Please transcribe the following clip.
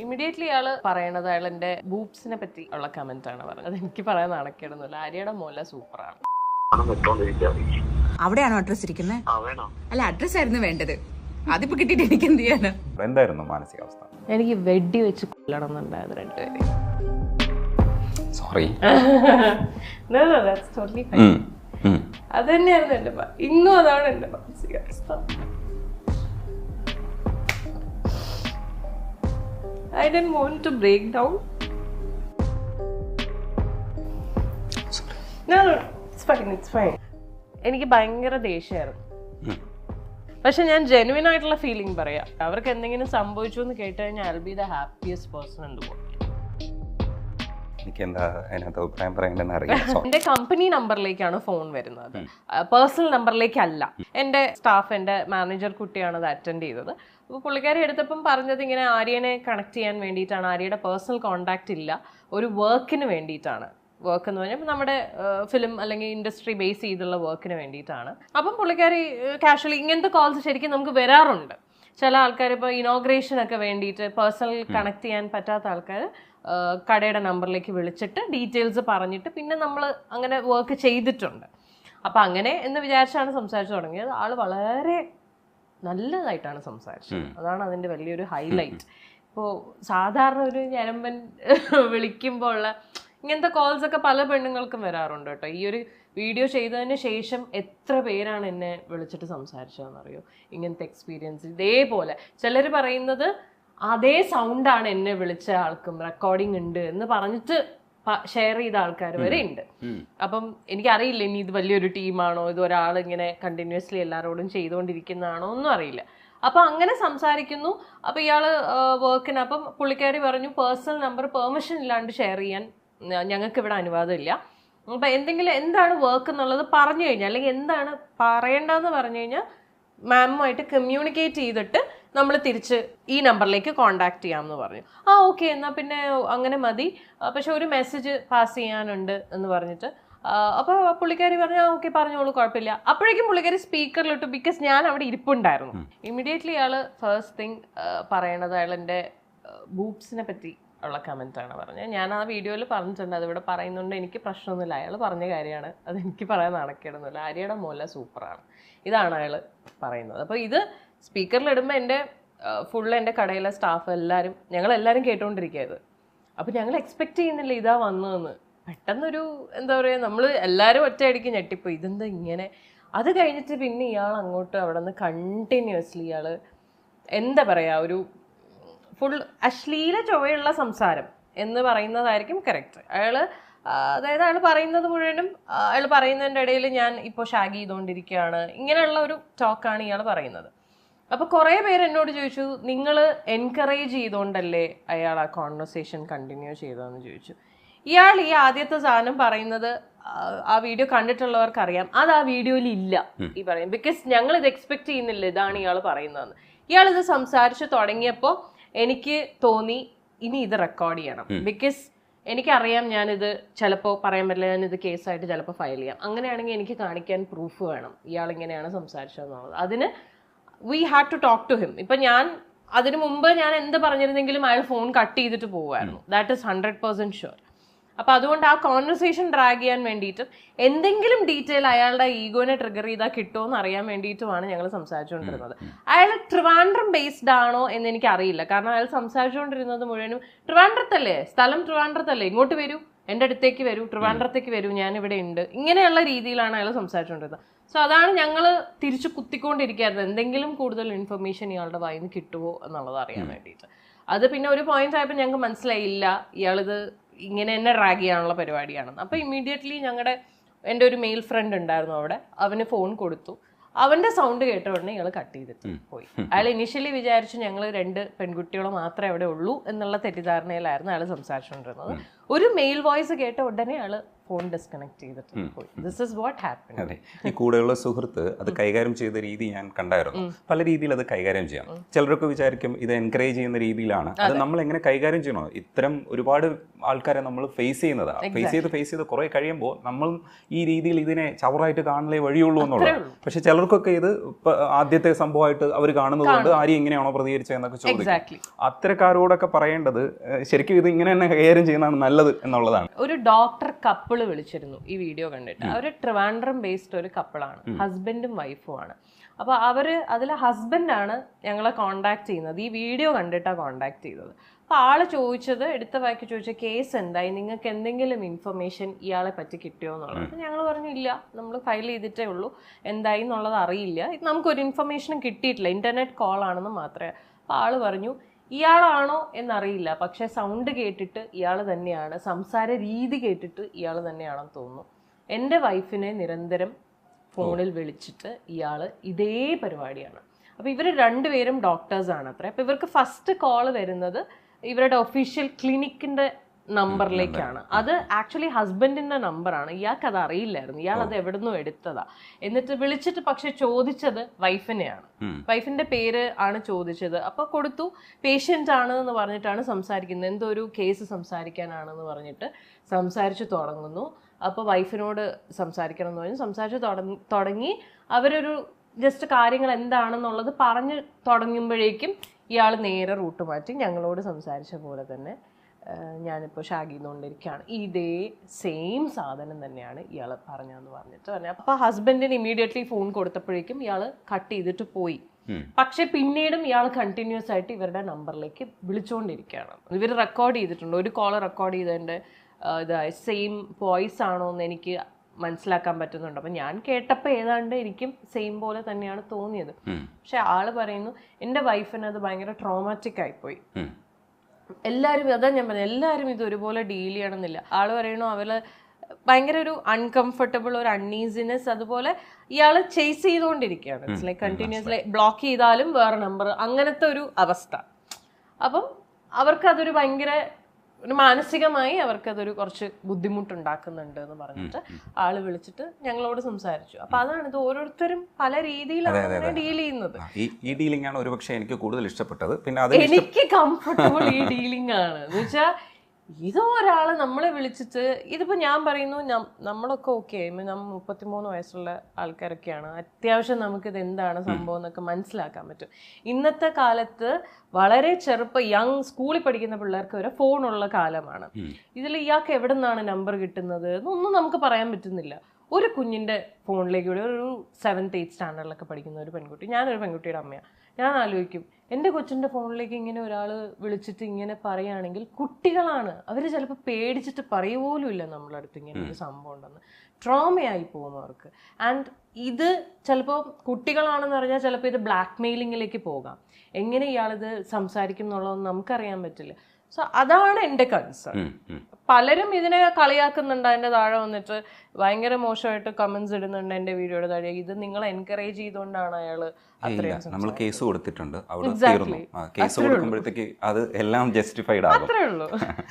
Immediately ആൾ പറയണത് അയാൾ എന്റെ ബൂപ്സിനെ പറ്റി ഉള്ള കമന്റ് ആണ് പറഞ്ഞത്. അത് എനിക്ക് പറയാൻ നടക്കണമെന്നില്ല ആര്യയുടെ മോല സൂപ്പറാണ്. അവിടെയാണോ അഡ്രസ് ഇരിക്കുന്നത് അല്ല അഡ്രസ് ആയിരുന്നു വേണ്ടത്. അതിപ്പോ കിട്ടിട്ട് എനിക്ക് എന്ത് ചെയ്യാനാ? എന്തായിരുന്നു മാനസികാവസ്ഥ? എനിക്ക് വെടി വെച്ച് കൊല്ലണം എന്നുണ്ടായത് രണ്ടുപേരെ സോറി. അത് തന്നെയായിരുന്നു എന്റെ ഇന്നും അതാണ് എന്റെ മാനസികാവസ്ഥ. I don want to No, no, it's fine, it's fine. എനിക്ക് ഭയങ്കര ദേഷ്യമായിരുന്നു പക്ഷെ ഞാൻ ജെനുവിൻ ആയിട്ടുള്ള ഫീലിംഗ് പറയാം. അവർക്ക് എന്തെങ്കിലും സംഭവിച്ചു എന്ന് കേട്ട് കഴിഞ്ഞാൽ I be the happiest person in the world എനിക്ക് എന്താ അതിനകത്ത് അഭിപ്രായം പറയേണ്ടതെന്ന് അറിയാം സോ എന്റെ കമ്പനി നമ്പറിലേക്കാണ് ഫോൺ വരുന്നത് പേഴ്സണൽ നമ്പറിലേക്കല്ല എന്റെ സ്റ്റാഫ് എന്റെ മാനേജർ കുട്ടിയാണ് അത് അറ്റൻഡ് ചെയ്തത്. അപ്പോൾ പുള്ളിക്കാരി എടുത്തപ്പം പറഞ്ഞത് ഇങ്ങനെ ആര്യനെ കണക്ട് ചെയ്യാൻ വേണ്ടിയിട്ടാണ്. ആര്യയുടെ പേഴ്സണൽ കോണ്ടാക്ട് ഇല്ല. ഒരു വർക്കിന് വേണ്ടിയിട്ടാണ്. വർക്ക് എന്ന് പറഞ്ഞാൽ നമ്മുടെ ഫിലിം അല്ലെങ്കിൽ ഇൻഡസ്ട്രി ബേസ് ചെയ്തുള്ള വർക്കിന് വേണ്ടിയിട്ടാണ്. അപ്പം പുള്ളിക്കാരി കാഷ്വലി ഇങ്ങനത്തെ കോൾസ് ശരിക്കും നമുക്ക് വരാറുണ്ട്. ചില ആൾക്കാർ ഇപ്പോൾ ഇനോഗ്രേഷനൊക്കെ വേണ്ടിയിട്ട് പേഴ്സണൽ കണക്ട് ചെയ്യാൻ പറ്റാത്ത ആൾക്കാർ കടയുടെ നമ്പറിലേക്ക് വിളിച്ചിട്ട് ഡീറ്റെയിൽസ് പറഞ്ഞിട്ട് പിന്നെ നമ്മൾ അങ്ങനെ വർക്ക് ചെയ്തിട്ടുണ്ട്. അപ്പം അങ്ങനെ എന്ന് വിചാരിച്ചാണ് സംസാരിച്ചു തുടങ്ങിയത്. ആൾ വളരെ നല്ലതായിട്ടാണ് സംസാരിച്ചത്. അതാണ് അതിന്റെ വലിയൊരു ഹൈലൈറ്റ് ഇപ്പോൾ സാധാരണ ഒരു ഞരമ്പൻ വിളിക്കുമ്പോൾ ഉള്ള ഇങ്ങനത്തെ കോൾസ് ഒക്കെ പല പെണ്ണുങ്ങൾക്കും വരാറുണ്ട് കേട്ടോ. ഈ ഒരു വീഡിയോ ചെയ്തതിന് ശേഷം എത്ര പേരാണ് എന്നെ വിളിച്ചിട്ട് സംസാരിച്ചതെന്നറിയോ? ഇങ്ങനത്തെ എക്സ്പീരിയൻസ് ഇതേപോലെ ചിലർ പറയുന്നത് അതേ സൗണ്ടാണ് എന്നെ വിളിച്ച ആൾക്കും റെക്കോർഡിംഗ് ഉണ്ട് എന്ന് പറഞ്ഞിട്ട് ഷെയർ ചെയ്ത ആൾക്കാർ വരെ ഉണ്ട്. അപ്പം എനിക്കറിയില്ല ഇനി ഇത് വലിയൊരു ടീമാണോ ഇത് ഒരാൾ ഇങ്ങനെ കണ്ടിന്യൂസ്ലി എല്ലാവരോടും ചെയ്തുകൊണ്ടിരിക്കുന്നതാണോ ഒന്നും അറിയില്ല. അപ്പൊ അങ്ങനെ സംസാരിക്കുന്നു. അപ്പൊ ഇയാൾ വർക്കിന് അപ്പം പുള്ളിക്കാരി പറഞ്ഞു പേഴ്സണൽ നമ്പർ പെർമിഷൻ ഇല്ലാണ്ട് ഷെയർ ചെയ്യാൻ ഞങ്ങൾക്ക് ഇവിടെ അനുവാദമില്ല. അപ്പൊ എന്തെങ്കിലും എന്താണ് വർക്ക് എന്നുള്ളത് പറഞ്ഞു കഴിഞ്ഞാൽ അല്ലെങ്കിൽ എന്താണ് പറയേണ്ടതെന്ന് പറഞ്ഞു കഴിഞ്ഞാൽ മാമുമായിട്ട് കമ്മ്യൂണിക്കേറ്റ് ചെയ്തിട്ട് നമ്മൾ തിരിച്ച് ഈ നമ്പറിലേക്ക് കോണ്ടാക്ട് ചെയ്യാമെന്ന് പറഞ്ഞു. ആ ഓക്കെ എന്നാൽ പിന്നെ അങ്ങനെ മതി. പക്ഷെ ഒരു മെസ്സേജ് പാസ് ചെയ്യാനുണ്ട് എന്ന് പറഞ്ഞിട്ട്. അപ്പോൾ പുള്ളിക്കാരി പറഞ്ഞു ആ ഓക്കെ പറഞ്ഞോളൂ കുഴപ്പമില്ല. അപ്പോഴേക്കും പുള്ളിക്കാരി സ്പീക്കറിലിട്ടു ബിക്കോസ് ഞാൻ അവിടെ ഇരിപ്പുണ്ടായിരുന്നു. ഇമ്മീഡിയറ്റ്ലി അയാൾ ഫസ്റ്റ് തിങ് പറയണത് അയാൾ എന്റെ ബൂബ്സിനെ പറ്റി. ഉള്ള കമന്റ് ആണ് പറഞ്ഞത്. ഞാൻ ആ വീഡിയോയിൽ പറഞ്ഞിട്ടുണ്ട്. അതിവിടെ പറയുന്നുണ്ട് എനിക്ക് പ്രശ്നമൊന്നുമില്ല. അയാൾ പറഞ്ഞ കാര്യമാണ്. അതെനിക്ക് പറയാൻ നടക്കിടുന്നില്ല ആര്യയുടെ മോല സൂപ്പറാണ്. ഇതാണ് അയാൾ പറയുന്നത്. അപ്പോൾ ഇത് സ്പീക്കറിലിടുമ്പോൾ എന്റെ ഫുൾ എന്റെ കടയിലെ സ്റ്റാഫ് എല്ലാവരും ഞങ്ങളെല്ലാവരും കേട്ടുകൊണ്ടിരിക്കുകയത് അപ്പോൾ ഞങ്ങൾ എക്സ്പെക്റ്റ് ചെയ്യുന്നില്ല ഇതാ വന്നതെന്ന്. പെട്ടെന്നൊരു എന്താ പറയുക നമ്മൾ എല്ലാവരും ഒറ്റയടിക്ക് ഞെട്ടിപ്പോയി. ഇതെന്താ ഇങ്ങനെ? അത് കഴിഞ്ഞിട്ട് പിന്നെ ഇയാൾ അങ്ങോട്ട് അവിടെ നിന്ന് കണ്ടിന്യൂസ്ലി ഇയാൾ എന്താ പറയുക ഒരു ഫുൾ അശ്ലീല ചൊവ്വയുള്ള സംസാരം എന്ന് പറയുന്നതായിരിക്കും കറക്റ്റ് അയാൾ അതായത് അയാൾ പറയുന്നത് മുഴുവനും അയാൾ പറയുന്നതിന്റെ ഇടയിൽ ഞാൻ ഇപ്പോൾ ഷാഗ് ചെയ്തുകൊണ്ടിരിക്കുകയാണ് ഇങ്ങനെയുള്ള ഒരു ടോക്കാണ് ഇയാൾ പറയുന്നത്. അപ്പോൾ കുറേ പേര് എന്നോട് ചോദിച്ചു നിങ്ങൾ എൻകറേജ് ചെയ്തുകൊണ്ടല്ലേ അയാൾ ആ കോൺവെർസേഷൻ കണ്ടിന്യൂ ചെയ്തതെന്ന് ചോദിച്ചു. ഇയാൾ ഈ ആദ്യത്തെ സാധനം പറയുന്നത് ആ, ആ വീഡിയോ കണ്ടിട്ടുള്ളവർക്കറിയാം. അത് ആ വീഡിയോയിൽ ഇല്ല ഈ പറയും ബിക്കോസ് ഞങ്ങൾ ഇത് എക്സ്പെക്ട് ചെയ്യുന്നില്ല ഇതാണ് ഇയാൾ പറയുന്നതെന്ന്. ഇയാൾ ഇത് സംസാരിച്ച് തുടങ്ങിയപ്പോൾ എനിക്ക് തോന്നി ഇനി ഇത് റെക്കോർഡ് ചെയ്യണം. ബിക്കോസ് എനിക്കറിയാം ഞാനിത് ചിലപ്പോൾ പറയാൻ പറ്റില്ല ഞാനിത് കേസായിട്ട് ചിലപ്പോൾ ഫയൽ ചെയ്യാം. അങ്ങനെയാണെങ്കിൽ എനിക്ക് കാണിക്കാൻ പ്രൂഫ് വേണം. ഇയാൾ ഇങ്ങനെയാണ് സംസാരിച്ചതെന്നുള്ളത്. അതിന് we had to talk to him ഇപ്പം ഞാൻ അതിനു മുമ്പ് ഞാൻ എന്ത് പറഞ്ഞിരുന്നെങ്കിലും അയാൾ ഫോൺ കട്ട് ചെയ്തിട്ട് പോകുമായിരുന്നു that is hundred percent sure അപ്പോൾ അതുകൊണ്ട് ആ കോൺവെർസേഷൻ ഡ്രാഗ് ചെയ്യാൻ വേണ്ടിയിട്ട് എന്തെങ്കിലും ഡീറ്റെയിൽ അയാളുടെ ഈഗോനെ ട്രിഗർ ചെയ്താൽ കിട്ടുമോ എന്ന് അറിയാൻ വേണ്ടിയിട്ടുമാണ് ഞങ്ങൾ സംസാരിച്ചുകൊണ്ടിരുന്നത്. അയാൾ ട്രിവാൻഡ്രം ബേസ്ഡ് ആണോ എന്ന് എനിക്ക് അറിയില്ല കാരണം അയാൾ സംസാരിച്ചുകൊണ്ടിരുന്നത് മുഴുവനും ട്രിവാൻഡ്രത്തല്ലേ സ്ഥലം ട്രിവാൻഡ്രത്തല്ലേ ഇങ്ങോട്ട് വരൂ. എന്റെ അടുത്തേക്ക് വരൂ. ട്രിവാൻഡ്രത്തേക്ക് വരൂ. ഞാൻ ഇവിടെ ഉണ്ട്. ഇങ്ങനെയുള്ള രീതിയിലാണ് അയാൾ സംസാരിച്ചുകൊണ്ടിരുന്നത്. സോ അതാണ് ഞങ്ങൾ തിരിച്ചു കുത്തിക്കൊണ്ടിരിക്കുന്നത് എന്തെങ്കിലും കൂടുതൽ ഇൻഫർമേഷൻ ഇയാളുടെ വായിന്ന് നിന്ന് കിട്ടുമോ എന്നുള്ളത് അറിയാൻ വേണ്ടിയിട്ട്. അത് പിന്നെ ഒരു പോയിന്റ് ആയപ്പോൾ ഞങ്ങൾക്ക് മനസ്സിലായില്ല. ഇയാളിത് ഇങ്ങനെ തന്നെ ഡ്രാഗ് ചെയ്യാനുള്ള പരിപാടിയാണെന്ന് അപ്പോൾ ഇമ്മീഡിയറ്റ്ലി ഞങ്ങളുടെ എന്റെ ഒരു മെയിൽ ഫ്രണ്ട് ഉണ്ടായിരുന്നു അവിടെ. അവന് ഫോൺ കൊടുത്തു. അവന്റെ സൗണ്ട് കേട്ട ഉടനെ ഇയാൾ കട്ട് ചെയ്തിട്ട് പോയി. അയാൾ ഇനിഷ്യലി വിചാരിച്ചു ഞങ്ങൾ രണ്ട് പെൺകുട്ടികൾ മാത്രമേ അവിടെ ഉള്ളൂ എന്നുള്ള തെറ്റിദ്ധാരണയിലായിരുന്നു അയാൾ സംസാരിച്ചുകൊണ്ടിരുന്നത്. ഒരു മെയിൽ വോയിസ് കേട്ട ഉടനെ ആൾ ഫോൺ ഡിസ്കണക്ട് ചെയ്തിട്ട് പോയി. ദിസ് ഇസ് വാട്ട് ഹാപ്പൻ അതെ. ഈ കൂടെയുള്ള സുഹൃത്ത് അത് കൈകാര്യം ചെയ്ത രീതി ഞാൻ കണ്ടായിരുന്നു. പല രീതിയിൽ അത് കൈകാര്യം ചെയ്യാം. ചിലരൊക്കെ വിചാരിക്കും ഇത് എൻകറേജ് ചെയ്യുന്ന രീതിയിലാണ്. അത് നമ്മൾ എങ്ങനെ കൈകാര്യം ചെയ്യണോ? ഇത്തരം ഒരുപാട് ആൾക്കാരെ നമ്മൾ ഫേസ് ചെയ്യുന്നതാണ് ഫേസ് ചെയ്ത് ഫേസ് ചെയ്ത് കുറെ കഴിയുമ്പോൾ നമ്മൾ ഈ രീതിയിൽ ഇതിനെ ചവറായിട്ട് കാണലേ വഴിയുള്ളൂ എന്നുള്ളത് പക്ഷെ ചിലർക്കൊക്കെ ഇത് ആദ്യത്തെ സംഭവമായിട്ട് അവർ കാണുന്നതുകൊണ്ട് ആരും എങ്ങനെയാണോ പ്രതികരിച്ചതെന്നൊക്കെ ചോദിക്കും. അത്തരക്കാരോടൊക്കെ പറയേണ്ടത് ശരിക്കും ഇത് ഇങ്ങനെ തന്നെ കൈകാര്യം ചെയ്യുന്നതാണ് നല്ലത്. എന്നുള്ളതാണ്. ഒരു ഡോക്ടർ കപ്പിൾ വിളിച്ചിരുന്നു ഈ വീഡിയോ കണ്ടിട്ട്. അവർ ട്രിവാൻഡ്രം ബേസ്ഡ് ഒരു കപ്പിളാണ് ഹസ്ബൻഡും വൈഫും ആണ്. അപ്പോൾ അവർ അതിൽ ഹസ്ബൻഡാണ് ഞങ്ങളെ കോണ്ടാക്ട് ചെയ്യുന്നത്. ഈ വീഡിയോ കണ്ടിട്ടാണ് കോണ്ടാക്ട് ചെയ്തത്. അപ്പോൾ ആൾ ചോദിച്ചത് എടുത്ത വാക്കി ചോദിച്ച കേസ് എന്തായി? നിങ്ങൾക്ക് എന്തെങ്കിലും ഇൻഫർമേഷൻ ഇയാളെ പറ്റി കിട്ടിയോ എന്നുള്ളത്. അപ്പോൾ ഞങ്ങൾ പറഞ്ഞു ഇല്ല നമ്മൾ ഫയൽ ചെയ്തിട്ടേ ഉള്ളൂ. എന്തായി എന്നുള്ളത് അറിയില്ല. നമുക്കൊരു ഇൻഫർമേഷനും കിട്ടിയിട്ടില്ല. ഇന്റർനെറ്റ് കോൾ ആണെന്ന് മാത്രമേ. അപ്പോൾ ആൾ പറഞ്ഞു ഇയാളാണോ എന്നറിയില്ല. പക്ഷെ സൗണ്ട് കേട്ടിട്ട് ഇയാൾ തന്നെയാണ്. സംസാര രീതി കേട്ടിട്ട് ഇയാൾ തന്നെയാണെന്ന് തോന്നുന്നു. എന്റെ വൈഫിനെ നിരന്തരം ഫോണിൽ വിളിച്ചിട്ട് ഇയാൾ ഇതേ പരിപാടിയാണ്. അപ്പോൾ ഇവർ രണ്ടുപേരും ഡോക്ടേഴ്സാണ് അത്ര. അപ്പോൾ ഇവർക്ക് ഫസ്റ്റ് കോൾ വരുന്നത് ഇവരുടെ ഒഫീഷ്യൽ ക്ലിനിക്കിന്റെ നമ്പറിലേക്കാണ്. അത് ആക്ച്വലി ഹസ്ബൻഡിന്റെ നമ്പറാണ്. ഇയാൾക്ക് അത് അറിയില്ലായിരുന്നു. ഇയാൾ അത് എവിടെ നിന്നും എടുത്തതാ. എന്നിട്ട് വിളിച്ചിട്ട് പക്ഷെ ചോദിച്ചത് വൈഫിനെയാണ് വൈഫിന്റെ പേര് ആണ് ചോദിച്ചത്. അപ്പൊ കൊടുത്തു. പേഷ്യന്റ് ആണ് എന്ന് പറഞ്ഞിട്ടാണ് സംസാരിക്കുന്നത്. എന്തോ ഒരു കേസ് സംസാരിക്കാനാണെന്ന് പറഞ്ഞിട്ട് സംസാരിച്ചു തുടങ്ങുന്നു. അപ്പോൾ വൈഫിനോട് സംസാരിക്കണം എന്ന് പറഞ്ഞു. സംസാരിച്ചു തുടങ്ങി. അവരൊരു ജസ്റ്റ് കാര്യങ്ങൾ എന്താണെന്നുള്ളത് പറഞ്ഞു തുടങ്ങുമ്പോഴേക്കും ഇയാൾ നേരെ റൂട്ട് മാറ്റി ഞങ്ങളോട് സംസാരിച്ച പോലെ തന്നെ ഞാനിപ്പോൾ ഷാഗിന്നുകൊണ്ടിരിക്കുകയാണ് ഇതേ സെയിം സാധനം തന്നെയാണ് ഇയാൾ പറഞ്ഞതെന്ന് പറഞ്ഞിട്ട് പറഞ്ഞു അപ്പോൾ ഹസ്ബൻഡിന് ഇമീഡിയറ്റ്ലി ഫോൺ കൊടുത്തപ്പോഴേക്കും ഇയാൾ കട്ട് ചെയ്തിട്ട് പോയി. പക്ഷെ പിന്നീടും ഇയാൾ കണ്ടിന്യൂസ് ആയിട്ട് ഇവരുടെ നമ്പറിലേക്ക് വിളിച്ചുകൊണ്ടിരിക്കുകയാണ് ഇവർ റെക്കോർഡ് ചെയ്തിട്ടുണ്ട്. ഒരു കോൾ റെക്കോർഡ് ചെയ്തതിന്റെ ഇത് സെയിം വോയിസ് ആണോ എന്ന് എനിക്ക് മനസ്സിലാക്കാൻ പറ്റുന്നുണ്ട്. അപ്പം ഞാൻ കേട്ടപ്പോൾ ഏതാണ്ട് എനിക്കും സെയിം പോലെ തന്നെയാണ് തോന്നിയത്. പക്ഷെ ആൾ പറയുന്നു എന്റെ വൈഫിന് അത് ഭയങ്കര ട്രോമാറ്റിക് ആയിപ്പോയി. എല്ലാവരും അതാ ഞാൻ പറഞ്ഞത് എല്ലാവരും ഇത് ഒരുപോലെ ഡീൽ ചെയ്യണമെന്നില്ല. ആൾ പറയണു അവർ ഭയങ്കര ഒരു അൺകംഫർട്ടബിൾ ഒരു അൺഈസിനെസ് അതുപോലെ ഇയാൾ ചേസ് ചെയ്തുകൊണ്ടിരിക്കുകയാണ്. ഇറ്റ്സ് ലൈക്ക് കണ്ടിന്യൂസ്ലി ബ്ലോക്ക് ചെയ്താലും വേറെ നമ്പർ അങ്ങനത്തെ ഒരു അവസ്ഥ. അപ്പം അവർക്ക് അതൊരു ഭയങ്കര ഒരു മാനസികമായി അവർക്കതൊരു കുറച്ച് ബുദ്ധിമുട്ടുണ്ടാക്കുന്നുണ്ട് എന്ന് പറഞ്ഞിട്ട് ആൾ വിളിച്ചിട്ട് ഞങ്ങളോട് സംസാരിച്ചു. അപ്പൊ അതാണ് ഇത് ഓരോരുത്തരും പല രീതിയിലാണ് ഡീൽ ചെയ്യുന്നത്. ഈ ഡീലിംഗ് ആണ് ഒരുപക്ഷെ എനിക്ക് കൂടുതൽ ഇഷ്ടപ്പെട്ടത്. പിന്നെ എനിക്ക് കംഫർട്ടബിൾ ഈ ഡീലിംഗ് ആണ്. എന്ന് വെച്ചാ ഇത് ഒരാൾ നമ്മളെ വിളിച്ചിട്ട് ഇതിപ്പോൾ ഞാൻ പറയുന്നു നമ്മളൊക്കെ ഓക്കെ നമ്മൾ മുപ്പത്തിമൂന്ന് വയസ്സുള്ള ആൾക്കാരൊക്കെയാണ്. അത്യാവശ്യം നമുക്കിത് എന്താണ് സംഭവം എന്നൊക്കെ മനസ്സിലാക്കാൻ പറ്റും. ഇന്നത്തെ കാലത്ത് വളരെ ചെറുപ്പ യങ് സ്കൂളിൽ പഠിക്കുന്ന പിള്ളേർക്ക് വരെ ഫോണുള്ള കാലമാണ്. ഇതിൽ ഇയാൾക്ക് എവിടെ നിന്നാണ് നമ്പർ കിട്ടുന്നത് എന്നൊന്നും നമുക്ക് പറയാൻ പറ്റുന്നില്ല. ഒരു കുഞ്ഞിന്റെ ഫോണിലേക്ക് കൂടി ഒരു സെവൻത്ത് എയ്ത്ത് സ്റ്റാൻഡേർഡിലൊക്കെ പഠിക്കുന്ന ഒരു പെൺകുട്ടി ഞാനൊരു പെൺകുട്ടിയുടെ അമ്മയാണ് ഞാൻ ആലോചിക്കും എന്റെ കൊച്ചിന്റെ ഫോണിലേക്ക് ഇങ്ങനെ ഒരാൾ വിളിച്ചിട്ട് ഇങ്ങനെ പറയുകയാണെങ്കിൽ കുട്ടികളാണ്. അവർ ചിലപ്പോൾ പേടിച്ചിട്ട് പറയുപോലും ഇല്ല നമ്മളെ അടുത്ത് ഇങ്ങനെ ഒരു സംഭവം ഉണ്ടെന്ന്. ട്രോമയായി പോകുന്നു അവർക്ക്. ആൻഡ് ഇത് ചിലപ്പോൾ കുട്ടികളാണെന്ന് പറഞ്ഞാൽ ചിലപ്പോൾ ഇത് ബ്ലാക്ക് മെയിലിങ്ങിലേക്ക് പോകാം. എങ്ങനെ ഇയാളിത് സംസാരിക്കും എന്നുള്ളതൊന്നും നമുക്കറിയാൻ പറ്റില്ല. സോ അതാണ് എന്റെ കൺസേൺ. പലരും ഇതിനെ കളിയാക്കുന്നുണ്ട് അതിന്റെ താഴെ വന്നിട്ട്. ഭയങ്കര മോശമായിട്ട് കമന്റ്സ് ഇടുന്നുണ്ട് എന്റെ വീഡിയോയുടെ താഴെ. ഇത് നിങ്ങൾ എൻകറേജ് ചെയ്തുകൊണ്ടാണ് അയാൾ ഏയ് നമ്മൾ കേസ് കൊടുത്തിട്ടുണ്ട്. അവിടെ തീർന്നു. കേസ് കൊടുക്കുമ്പോഴത്തേക്ക് അത് എല്ലാം ജസ്റ്റിഫൈഡ് ആകും. അത്രേ ഉള്ളൂ.